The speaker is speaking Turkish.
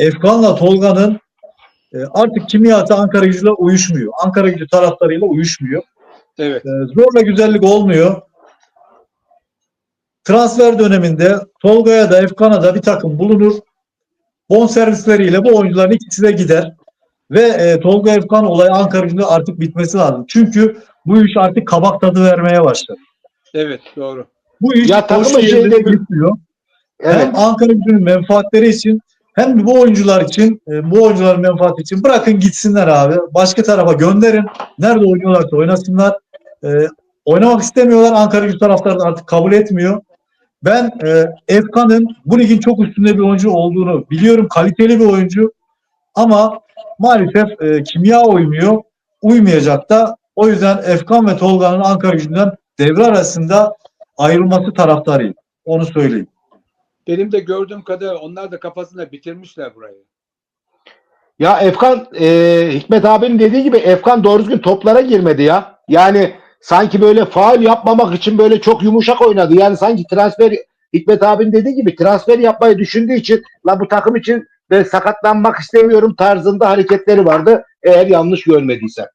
Efkan'la Tolga'nın e, artık kimyası Ankara gücüyle uyuşmuyor. Ankara gücü taraftarıyla uyuşmuyor. Evet. E, zorla güzellik olmuyor. Transfer döneminde Tolga'ya da Efkan'a da bir takım bulunur. Bonservisleriyle bu oyuncuların ikisi de gider. Ve e, Tolga Efkan olayı Ankara gücünde artık bitmesi lazım. Çünkü bu iş artık kabak tadı vermeye başladı. Evet doğru. Bu iş Ya hoş bir- gitmiyor. Evet. Hem Ankara gücünün menfaatleri için hem bu oyuncular için, e, bu oyuncuların menfaati için bırakın gitsinler abi. Başka tarafa gönderin. Nerede oynuyorlarsa oynasınlar. E, oynamak istemiyorlar. Ankara gücü taraftarı artık kabul etmiyor. Ben e, Efkan'ın bu ligin çok üstünde bir oyuncu olduğunu biliyorum. Kaliteli bir oyuncu. Ama maalesef e, kimya uymuyor. Uymayacak da. O yüzden Efkan ve Tolga'nın Ankara gücünden devre arasında ayrılması taraftarıyım. Onu söyleyeyim. Benim de gördüğüm kadar onlar da kafasında bitirmişler burayı. Ya Efkan e, Hikmet abinin dediği gibi Efkan doğru düzgün toplara girmedi ya. Yani sanki böyle faul yapmamak için böyle çok yumuşak oynadı. Yani sanki transfer Hikmet abinin dediği gibi transfer yapmayı düşündüğü için la bu takım için ben sakatlanmak istemiyorum tarzında hareketleri vardı. Eğer yanlış görmediysem.